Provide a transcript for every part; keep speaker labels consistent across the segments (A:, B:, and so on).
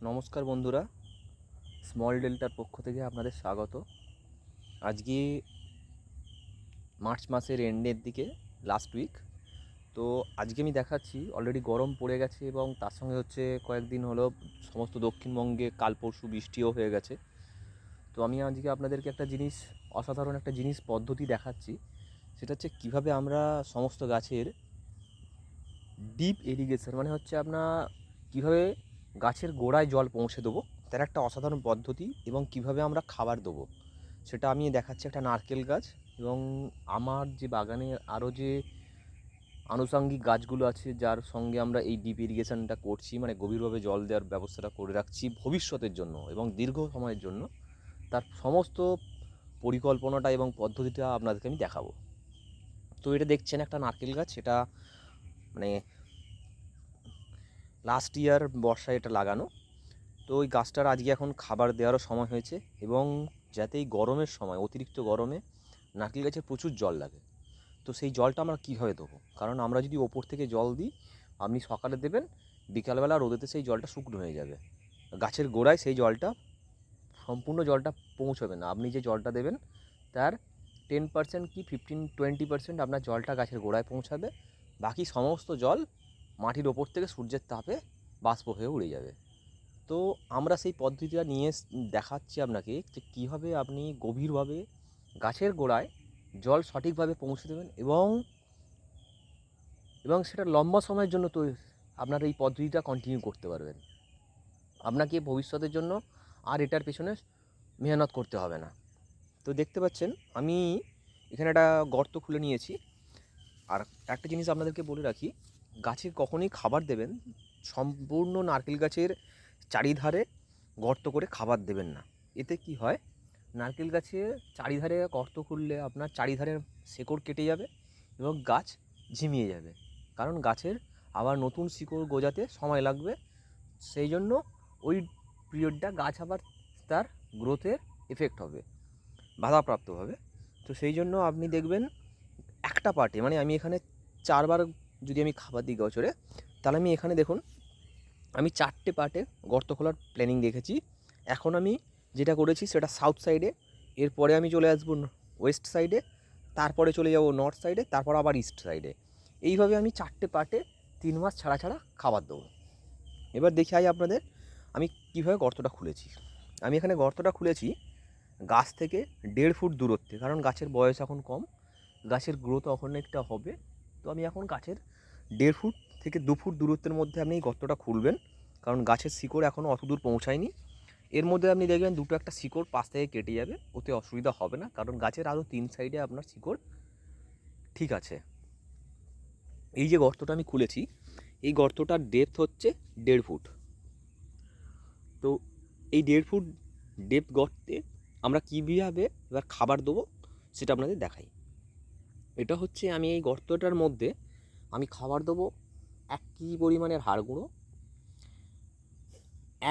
A: নমস্কার বন্ধুরা স্মল ডেল্টার পক্ষ থেকে আপনাদের স্বাগত। আজকে মার্চ মাসের এন্ডের দিকে লাস্ট উইক তো আজকে আমি দেখাচ্ছি অলরেডি গরম পড়ে গেছে এবং তার সঙ্গে হচ্ছে কয়েকদিন হলো সমস্ত দক্ষিণবঙ্গে কাল পরশু বৃষ্টিও হয়ে গেছে। তো আমি আজকে আপনাদেরকে একটা জিনিস, অসাধারণ একটা জিনিস পদ্ধতি দেখাচ্ছি। সেটা হচ্ছে কীভাবে আমরা সমস্ত গাছের ডিপ ইরিগেশন মানে হচ্ছে আপনার কীভাবে গাছের গোড়ায় জল পৌঁছে দেবো। তার একটা অসাধারণ পদ্ধতি এবং কীভাবে আমরা খাবার দেবো। সেটা আমি দেখাচ্ছি একটা নারকেল গাছ এবং আমার যে বাগানে আরও যে আনুষঙ্গিক গাছগুলো আছে, যার সঙ্গে আমরা এই ডিপ ইরিগেশনটা করছি মানে গভীরভাবে জল দেওয়ার ব্যবস্থাটা করে রাখছি ভবিষ্যতের জন্য এবং দীর্ঘ সময়ের জন্য, তার সমস্ত পরিকল্পনাটা এবং পদ্ধতিটা আপনাদেরকে আমি দেখাবো। তো এটা দেখছেন একটা নারকেল গাছ, এটা মানে লাস্ট ইয়ার বর্ষায় এটা লাগানো। তো ওই গাছটার আজকে এখন খাবার দেওয়ারও সময় হয়েছে এবং যাতে এই গরমের সময়, অতিরিক্ত গরমে নারকেল গাছে প্রচুর জল লাগে। তো সেই জলটা আমরা কীভাবে দেবো? কারণ আমরা যদি ওপর থেকে জল দিই, আপনি সকালে দেবেন, বিকালবেলা রোদেতে সেই জলটা শুকনো হয়ে যাবে। গাছের গোড়ায় সেই জলটা, সম্পূর্ণ জলটা পৌঁছবে না। আপনি যে জলটা দেবেন, তার টেন পার্সেন্ট কি ফিফটিন টোয়েন্টি পার্সেন্ট আপনার জলটা গাছের গোড়ায় পৌঁছাবে। বাকি সমস্ত জল মাটির ওপর থেকে সূর্যের তাপে বাষ্প হয়ে উড়ে যাবে। তো আমরা সেই পদ্ধতিটা নিয়ে দেখাচ্ছি আপনাকে যে কীভাবে আপনি গভীরভাবে গাছের গোড়ায় জল সঠিকভাবে পৌঁছে দেবেন এবং এবং সেটা লম্বা সময়ের জন্য তো আপনার এই পদ্ধতিটা কন্টিনিউ করতে পারবেন। আপনাকে ভবিষ্যতের জন্য আর এটার পেছনে মেহনত করতে হবে না। তো দেখতে পাচ্ছেন, আমি এখানে একটা গর্ত খুলে নিয়েছি। আর একটা জিনিস আপনাদেরকে বলে রাখি গাছে কখনোই খাবার দেবেন, সম্পূর্ণ নারকেল গাছের চারিধারে গর্ত করে খাবার দেবেন না। এতে কি হয়? নারকেল গাছে চারিধারে গর্ত খুললে আপনার চারিধারে শেকড় কেটে যাবে এবং গাছ ঝিমিয়ে যাবে। কারণ গাছের আবার নতুন শিকড় গজাতে সময় লাগবে। সেই জন্য ওই পিরিয়ডটা গাছ আবার তার গ্রোথের এফেক্ট হবে, বাধাপ্রাপ্ত হবে। তো সেই জন্য আপনি দেখবেন একটা পার্টে মানে আমি এখানে চারবার যদি আমি খাবার দিই বছরে তাহলে আমি এখানে দেখুন, আমি চারটে পার্টে গর্ত খোলার প্ল্যানিং দেখেছি। এখন আমি যেটা করেছি সেটা সাউথ সাইডে এরপরে আমি চলে আসব ওয়েস্ট সাইডে তারপরে চলে যাব নর্থ সাইডে তারপর আবার ইস্ট সাইডে এইভাবে আমি চারটে পার্টে তিন মাস ছাড়া ছাড়া খাবার দেবো। এবার দেখি আই আপনাদের, আমি কীভাবে গর্তটা খুলেছি। আমি এখানে গর্তটা খুলেছি গাছ থেকে দেড় ফুট দূরত্বে, কারণ গাছের বয়স এখন কম, গাছের গ্রোথ অনেকটা হবে। তো আমি এখন গাছের দেড় ফুট থেকে দু ফুট দূরত্বের মধ্যে আপনি এই গর্তটা খুলবেন। কারণ গাছের শিকড় এখনও অত দূর পৌঁছায়নি। এর মধ্যে আপনি দেখবেন দুটো একটা শিকড় পাশ থেকে কেটে যাবে। ওতে অসুবিধা হবে না। কারণ গাছের আরও তিন সাইডে আপনার শিকড় ঠিক আছে। এই যে গর্তটা আমি খুলেছি, এই গর্তটার ডেপথ হচ্ছে দেড় ফুট। তো এই দেড় ফুট ডেপথ গর্তে আমরা কীভাবে এবার খাবার দেবো সেটা আপনাদের দেখাই। এটা হচ্ছে আমি এই গর্তটার মধ্যে আমি খাবার দেবো এক কেজি পরিমাণের হাড় গুঁড়ো,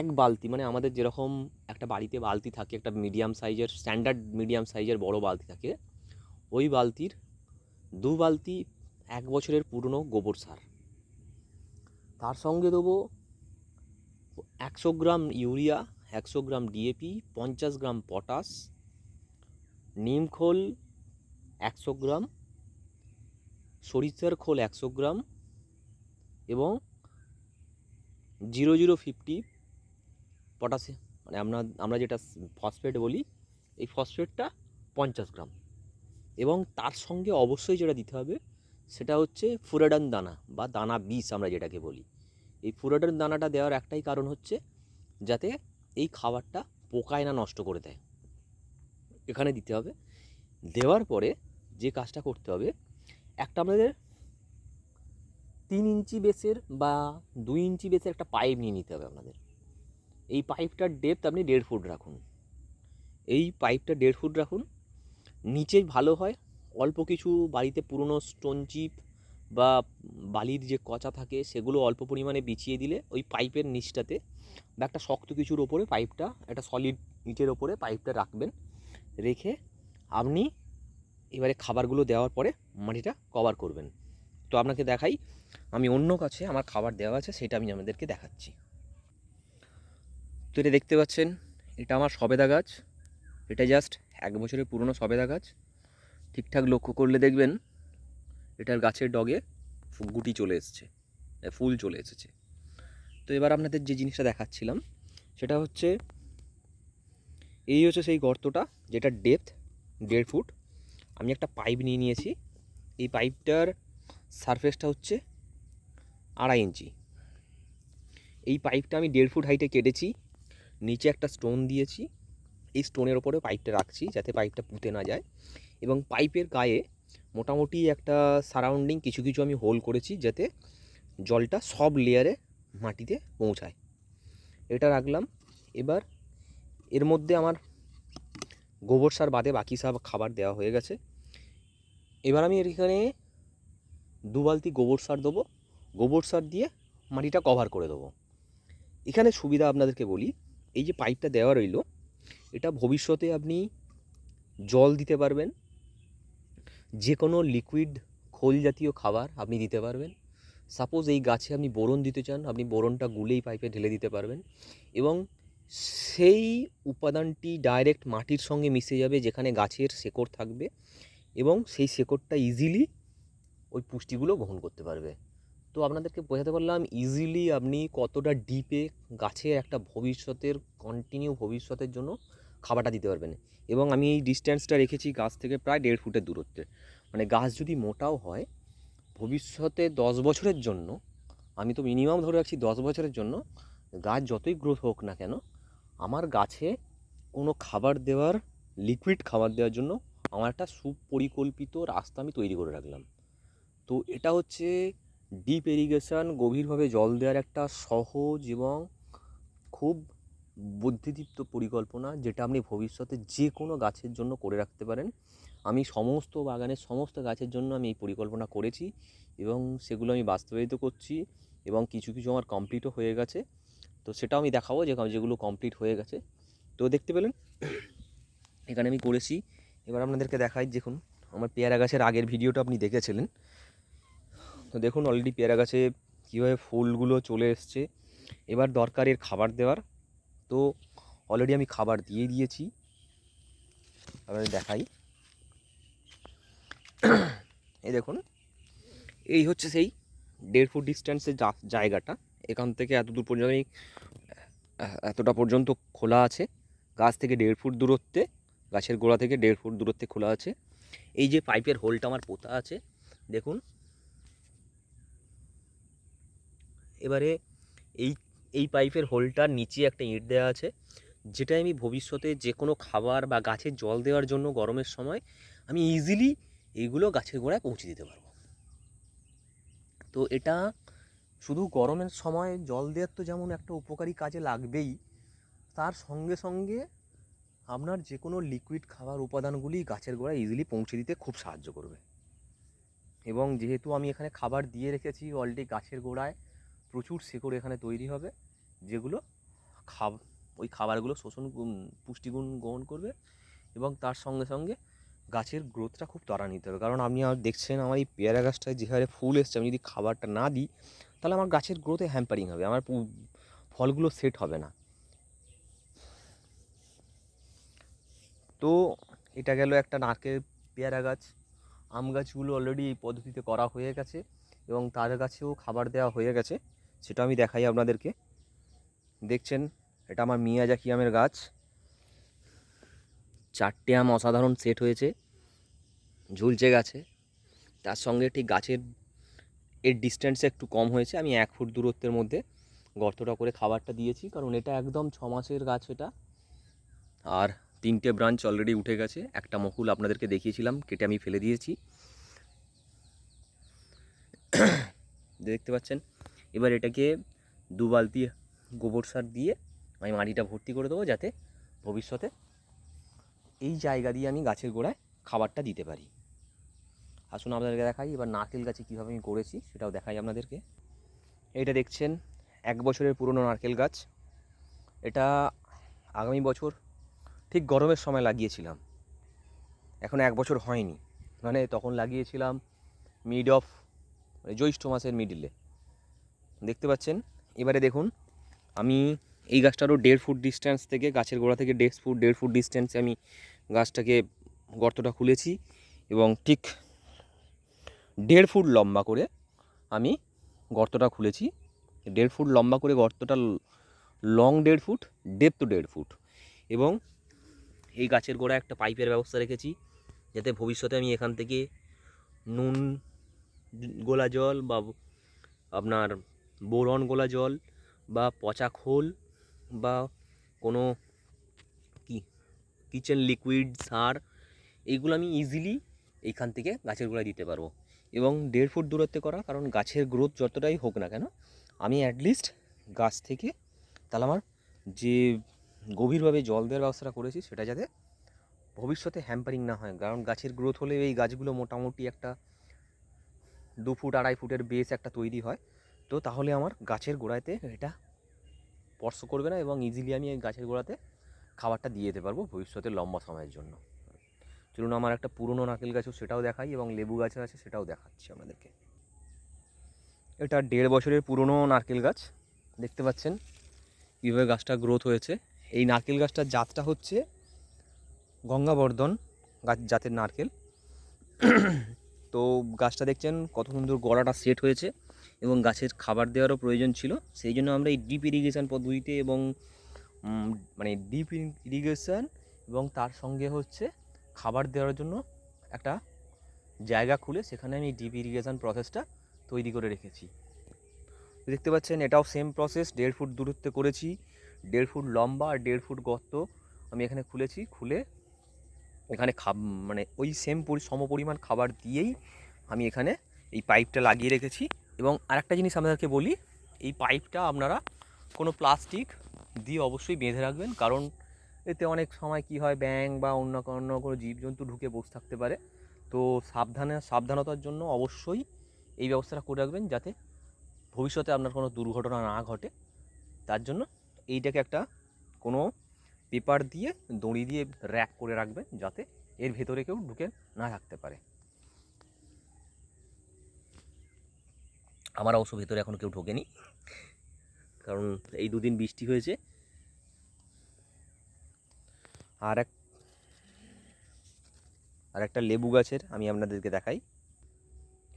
A: এক বালতি মানে আমাদের যেরকম একটা বাড়িতে বালতি থাকে, একটা মিডিয়াম সাইজের স্ট্যান্ডার্ড মিডিয়াম সাইজের বড় বালতি থাকে, ওই বালতির দু বালতি এক বছরের পুরনো গোবর সার। তার সঙ্গে দেবো একশো গ্রাম ইউরিয়া, একশো গ্রাম ডিএপি পঞ্চাশ গ্রাম পটাশ নিমখোল একশো গ্রাম সরিষার খোল একশো গ্রাম এবং জিরো জিরো ফিফটি পটাশে মানে আমরা আমরা যেটা ফসফেট বলি, এই ফসফেটটা পঞ্চাশ গ্রাম। এবং তার সঙ্গে অবশ্যই যেটা দিতে হবে, সেটা হচ্ছে ফুরাডান দানা বা দানা বিষ আমরা যেটাকে বলি। এই ফুরাডান দানাটা দেওয়ার একটাই কারণ হচ্ছে, যাতে এই খাবারটা পোকায় না নষ্ট করে দেয়। এখানে দিতে হবে। দেওয়ার পরে যে কাজটা করতে হবে একটা আমাদের তিন ইঞ্চি বেসের বা দুই ইঞ্চি বেসের একটা পাইপ নিয়ে নিতে হবে আপনাদের এই পাইপটার ডেপথ আপনি দেড় ফুট রাখুন। এই পাইপটা দেড় ফুট রাখুন। নিচে ভালো হয়। অল্প কিছু বাড়িতে পুরনো স্টোন চিপ বা বালির যে কচা থাকে, সেগুলো অল্প পরিমাণে বিছিয়ে দিলে ওই পাইপের নিচটাতে বা একটা শক্ত কিছুর ওপরে পাইপটা, একটা সলিড ইটের ওপরে পাইপটা রাখবেন। রেখে আপনি এবারে খাবারগুলো দেওয়ার পরে মাটিটা কভার করবেন। তো আপনাকে দেখাই, আমি অন্য কাছে আমার খাবার দেওয়া আছে, সেটা আমি আমাদেরকে দেখাচ্ছি। তো এটা দেখতে পাচ্ছেন, এটা আমার সবেদা গাছ। এটা জাস্ট এক বছরের পুরনো সবেদা গাছ। ঠিকঠাক লক্ষ্য করলে দেখবেন, এটার গাছের ডগে গুটি চলে এসছে ফুল চলে এসেছে। তো এবার আপনাদের যে জিনিসটা দেখাচ্ছিলাম, সেটা হচ্ছে, এই হচ্ছে সেই গর্তটা, যেটা ডেপথ দেড় ফুট। আমি একটা পাইপ নিয়ে নিয়েছি। এই পাইপটার সারফেসটা হচ্ছে আড়াই ইঞ্চি। এই পাইপটা আমি দেড় ফুট হাইটে কেটেছি। নিচে একটা স্টোন দিয়েছি। এই স্টোনের ওপরে পাইপটা রাখছি যাতে পাইপটা পুঁতে না যায়। এবং পাইপের গায়ে মোটামুটি একটা সারাউন্ডিং কিছু কিছু আমি হোল করেছি যাতে জলটা সব লেয়ারে মাটিতে পৌঁছায়। এটা রাখলাম। এবার এর মধ্যে আমার গোবর সার বাদে বাকি সব খাবার দেওয়া হয়ে গেছে। এবার আমি এখানে দু বালতি গোবর সার দেবো। গোবর সার দিয়ে মাটিটা কভার করে দেবো। এখানে সুবিধা আপনাদেরকে বলি, এই যে পাইপটা দেওয়া রইল, এটা ভবিষ্যতে আপনি জল দিতে পারবেন। যে কোনো লিকুইড খোল জাতীয় খাবার আপনি দিতে পারবেন। সাপোজ এই গাছে আপনি বোরন দিতে চান, আপনি বোরনটা গুলেই পাইপে ঢেলে দিতে পারবেন। এবং সেই উপাদানটি ডাইরেক্ট মাটির সঙ্গে মিশে যাবে যেখানে গাছের শেকড় থাকবে এবং সেই শেকড়টা ইজিলি ওই পুষ্টিগুলো গ্রহণ করতে পারবে। তো আপনাদেরকে বোঝাতে পারলাম ইজিলি আপনি কতটা ডিপে গাছের একটা ভবিষ্যতের কন্টিনিউ ভবিষ্যতের জন্য খাবারটা দিতে পারবেন। এবং আমি এই ডিস্ট্যান্সটা রেখেছি গাছ থেকে প্রায় দেড় ফুটের দূরত্বে। মানে গাছ যদি মোটাও হয়, ভবিষ্যতে দশ বছরের জন্য, আমি তো মিনিমাম ধরে রাখছি দশ বছরের জন্য, গাছ যতই গ্রোথ হোক না কেন আমার গাছে কোনো খাবার দেওয়ার লিকুইড খাবার দেওয়ার জন্য আমার একটা সুপরিকল্পিত রাস্তা আমি তৈরি করে রাখলাম। তো এটা হচ্ছে ডিপ ইরিগেশন গভীরভাবে জল দেওয়ার একটা সহজ এবং খুব বুদ্ধিদীপ্ত পরিকল্পনা যেটা আপনি ভবিষ্যতে যে কোনো গাছের জন্য করে রাখতে পারেন। আমি সমস্ত বাগানের সমস্ত গাছের জন্য আমি এই পরিকল্পনা করেছি এবং সেগুলো আমি বাস্তবায়িত করছি এবং কিছু কিছু আমার কমপ্লিটও হয়ে গেছে। তো সেটাও আমি দেখাবো যে যেগুলো কমপ্লিট হয়ে গেছে। তো দেখতে পেলেন, এখানে আমি করেছি। এবার আপনাদেরকে দেখাই, দেখুন, আমার পেয়ারা গাছের আগের ভিডিওটা আপনি দেখেছিলেন। তো দেখুন অলরেডি পেয়ারা গাছে কীভাবে ফুলগুলো চলে এসছে। এবার দরকার এর খাবার দেওয়ার। তো অলরেডি আমি খাবার দিয়ে দিয়েছি। আপনাদের দেখাই। এই দেখুন, এই হচ্ছে সেই দেড় ফুট ডিস্ট্যান্সের জায়গাটা। এখান থেকে এত দূর পর্যন্ত এতটা পর্যন্ত খোলা আছে। গাছ থেকে দেড় ফুট দূরত্বে, গাছের গোড়া থেকে দেড় ফুট দূরত্বে খোলা আছে। এই যে পাইপের হোলটা আমার পোতা আছে, দেখুন। এবারে এই এই পাইপের হোলটার নিচে একটা ইঁট দেওয়া আছে, যেটা আমি ভবিষ্যতে যে কোনো খাবার বা গাছের জল দেওয়ার জন্য গরমের সময় আমি ইজিলি এইগুলো গাছের গোড়ায় পৌঁছে দিতে পারব। তো এটা শুধু গরমের সময় জল দেওয়ার তো যেমন একটা উপকারী কাজে লাগবেই, তার সঙ্গে সঙ্গে আপনার যে কোনো লিকুইড খাবার উপাদানগুলি গাছের গোড়ায় ইজিলি পৌঁছে দিতে খুব সাহায্য করবে। এবং যেহেতু আমি এখানে খাবার দিয়ে রেখেছি অলরেডি গাছের গোড়ায় প্রচুর শেকড় এখানে তৈরি হবে, যেগুলো খাব, ওই খাবারগুলো শোষণ পুষ্টিগুণ গ্রহণ করবে এবং তার সঙ্গে সঙ্গে গাছের গ্রোথটা খুব ত্বরান্বিত হবে। কারণ আপনি আর দেখছেন আমার এই পেয়ারা গাছটায় যে হারে ফুল এসছে, আমি যদি খাবারটা না দিই, তাহলে আমার গাছের গ্রোথে হ্যাম্পারিং হবে, আমার ফলগুলো সেট হবে না। তো এটা গেল একটা নারকেল পেয়ারা গাছ। আম গাছগুলো অলরেডি এই পদ্ধতিতে করা হয়ে গেছে এবং তার গাছেও খাবার দেওয়া হয়ে গেছে, সেটা আমি দেখাই আপনাদেরকে। দেখছেন, এটা আমার মিয়াজাকি আমের গাছ। চারটে আম অসাধারণ সেট হয়েছে। ঝুলছে গাছে। তার সঙ্গে ঠিক গাছের এর ডিস্ট্যান্সে একটু কম হয়েছে। আমি এক ফুট দূরত্বের মধ্যে গর্তটা করে খাবারটা দিয়েছি, কারণ এটা একদম ছ মাসের গাছ এটা। আর তিনটে ব্রাঞ্চ অলরেডি উঠে গেছে। একটা মকুল আপনাদেরকে দেখিয়েছিলাম, কেটে আমি ফেলে দিয়েছি। দেখতে পাচ্ছেন? এবার এটাকে দু বালতি গোবর সার দিয়ে আমি মাটিটা ভর্তি করে দেবো, যাতে ভবিষ্যতে এই জায়গা দিয়ে আমি গাছের গোড়ায় খাবারটা দিতে পারি। আসুন আপনাদেরকে দেখাই, এবার নারকেল গাছে কীভাবে আমি করেছি সেটাও দেখাই আপনাদেরকে। এটা দেখছেন, এক বছরের পুরনো নারকেল গাছ। এটা আগামী বছর ঠিক গরমের সময় লাগিয়েছিলাম। এখন এক বছর হয়নি। মানে তখন লাগিয়েছিলাম মিড অফ মানে জ্যৈষ্ঠ মাসের মিডিলে দেখতে পাচ্ছেন? এবারে দেখুন, আমি এই গাছটারও দেড় ফুট ডিস্ট্যান্স থেকে, গাছের গোড়া থেকে দেড় ফুট দেড় ফুট ডিস্টেন্সে আমি গাছটাকে গর্তটা খুলেছি এবং ঠিক দেড় ফুট লম্বা করে আমি গর্তটা খুলেছি। দেড় ফুট লম্বা করে গর্তটা লং দেড় ফুট ডেপ ডেপথ দেড় ফুট। এবং এই গাছের গোড়ায় একটা পাইপের ব্যবস্থা রেখেছি যাতে ভবিষ্যতে আমি এখান থেকে নুন গোলা জল বা আপনার বোরন গোলা জল বা পচা খোল বা কোনো কি কিচেন লিকুইড সার, এইগুলো আমি ইজিলি এইখান থেকে গাছের গোড়ায় দিতে পারব। এবং দেড় ফুট দূরত্বে করা, কারণ গাছের গ্রোথ যতটাই হোক না কেন, আমি অ্যাটলিস্ট গাছ থেকে তাহলে আমার যে গভীরভাবে জল দেওয়ার ব্যবস্থাটা করেছি, সেটা যাতে ভবিষ্যতে হ্যাম্পারিং না হয়। কারণ গাছের গ্রোথ হলে এই গাছগুলো মোটামুটি একটা দু ফুট, আড়াই ফুটের বেস একটা তৈরি হয়। তো তাহলে আমার গাছের গোড়াতে এটা স্পর্শ করবে না এবং ইজিলি আমি এই গাছের গোড়াতে খাবারটা দিয়ে যেতে পারব ভবিষ্যতে লম্বা সময়ের জন্য। চলুন আমার একটা পুরনো নারকেল গাছও সেটাও দেখাই এবং লেবু গাছও আছে সেটাও দেখাচ্ছি আপনাদেরকে। এটা দেড় বছরের পুরনো নারকেল গাছ, দেখতে পাচ্ছেন কীভাবে গাছটা গ্রোথ হয়েছে। এই নারকেল গাছটার জাতটা হচ্ছে গঙ্গাবর্ধন গাছ, জাতের নারকেল। তো গাছটা দেখছেন কত সুন্দর গড়াটা সেট হয়েছে এবং গাছের খাবার দেওয়ারও প্রয়োজন ছিল। সেই জন্য আমরা এই ডিপ ইরিগেশন পদ্ধতিতে এবং মানে ডিপ ইরিগেশন এবং তার সঙ্গে হচ্ছে খাবার দেওয়ার জন্য একটা জায়গা খুলে সেখানে আমি ডিপ ইরিগেশন প্রসেসটা তৈরি করে রেখেছি। দেখতে পাচ্ছেন এটাও সেম প্রসেস দেড় ফুট দূরত্বে করেছি, দেড় ফুট লম্বা আর দেড় ফুট গর্ত আমি এখানে খুলেছি, খুলে এখানে খাব মানে ওই সেম পরি, সম পরিমাণ খাবার দিয়েই আমি এখানে এই পাইপটা লাগিয়ে রেখেছি এবং আরেকটা জিনিস আপনাদেরকে বলি, এই পাইপটা আপনারা কোনো প্লাস্টিক দিয়ে অবশ্যই বেঁধে রাখবেন কারণ এতে অনেক সময় কি হয় ব্যাং বা অন্য অন্য কোনো জীবজন্তু ঢুকে বসে থাকতে পারে। তো সাবধানে, সাবধানতার জন্য অবশ্যই এই ব্যবস্থাটা করে রাখবেন যাতে ভবিষ্যতে আপনার কোনো দুর্ঘটনা না ঘটে। তার জন্য এইটাকে একটা কোনো পেপার দিয়ে, দড়ি দিয়ে র্যাক করে রাখবেন যাতে এর ভেতরে কেউ ঢুকে না থাকতে পারে। আমার অবশ্য ভেতরে এখন কেউ ঢোকেনি। কারণ এই দুদিন বৃষ্টি হয়েছে। আর এক আর একটা লেবু গাছের আমি আপনাদেরকে দেখাই।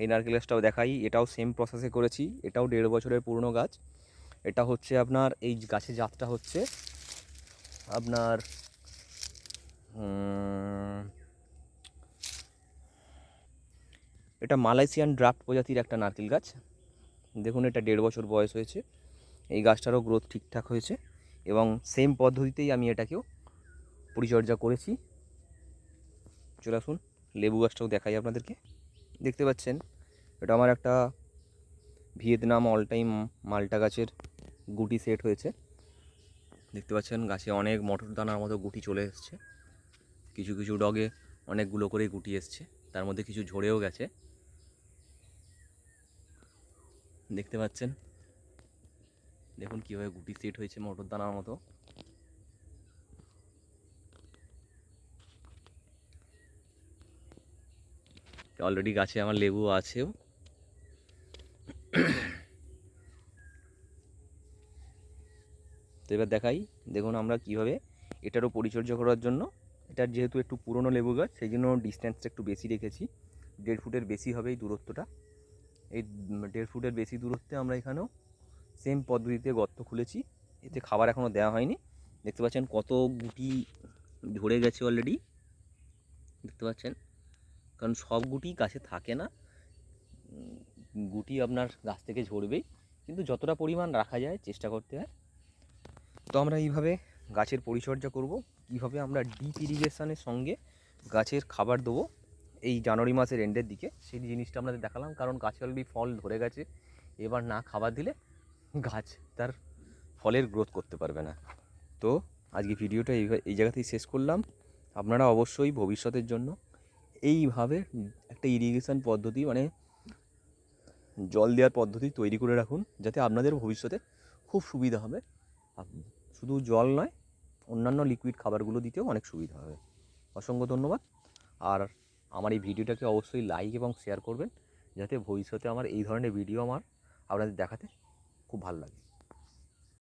A: এই নারকেল গাছটাও দেখাই, এটাও সেম প্রসেসে করেছি, এটাও দেড় বছরের পুরনো গাছ। এটা হচ্ছে আপনার, এই গাছের জাতটা হচ্ছে আপনার এটা মালয়েশিয়ান ড্রাফট প্রজাতির একটা নারকেল গাছ। দেখুন, এটা দেড় বছর বয়স হয়েছে। এই গাছটারও গ্রোথ ঠিকঠাক হয়েছে এবং সেম পদ্ধতিতেই আমি এটাকেও পরিচর্যা করেছি। চলে আসুন, লেবু গাছটাও দেখাই আপনাদেরকে। দেখতে পাচ্ছেন, এটা আমার একটা ভিয়েতনাম অল টাইম মালটা গাছের গুটি সেট হয়েছে। দেখতে পাচ্ছেন, গাছে অনেক মটর দানার মতো গুটি চলে এসছে। কিছু কিছু ডগে অনেকগুলো করেই গুটি এসছে। তার মধ্যে কিছু ঝরেও গেছে। দেখতে পাচ্ছেন, দেখুন কীভাবে গুটি সেট হয়েছে মটর দানার মতো। অলরেডি গাছে আমার লেবু আছেও তো এবার দেখাই, দেখুন আমরা কীভাবে এটারও পরিচর্যা করার জন্য। এটার যেহেতু একটু পুরনো লেবু গাছ, সেই জন্য ডিস্ট্যান্সটা একটু বেশি রেখেছি। দেড় ফুটের বেশি হবে এই দূরত্বটা। এই দেড় ফুটের বেশি দূরত্বে আমরা এখানেও সেম পদ্ধতিতে গর্ত খুলেছি। এতে খাবার এখনও দেওয়া হয়নি। দেখতে পাচ্ছেন কত গুটি ধরে গেছে অলরেডি দেখতে পাচ্ছেন? কারণ সব গুটি গাছে থাকে না। গুটি আপনার গাছ থেকে ঝরবেই। কিন্তু যতটা পরিমাণ রাখা যায়, চেষ্টা করতে হয়। তো আমরা এইভাবে গাছের পরিচর্যা করব। কীভাবে আমরা ডিপ ইরিগেশনের সঙ্গে গাছের খাবার দেবো এই জানুয়ারি মাসের এন্ডের দিকে, সেই জিনিসটা আপনাদের দেখালাম। কারণ গাছে অলরেডি ফল ধরে গেছে। এবার না খাবার দিলে গাছ তার ফলের গ্রোথ করতে পারবে না। তো আজকে ভিডিওটা এই এই জায়গাতেই শেষ করলাম। আপনারা অবশ্যই ভবিষ্যতের জন্য এইভাবে একটা ইরিগেশন পদ্ধতি মানে জল দেওয়ার পদ্ধতি তৈরি করে রাখুন, যাতে আপনাদের ভবিষ্যতে খুব সুবিধা হবে। শুধু জল নয়, অন্যান্য লিকুইড খাবারগুলো দিতেও অনেক সুবিধা হবে। অসংখ্য ধন্যবাদ। আর আমার এই ভিডিওটাকে অবশ্যই লাইক এবং শেয়ার করবেন, যাতে ভবিষ্যতে আমার এই ধরনের ভিডিও আমার আপনাদের দেখাতে খুব ভালো লাগে।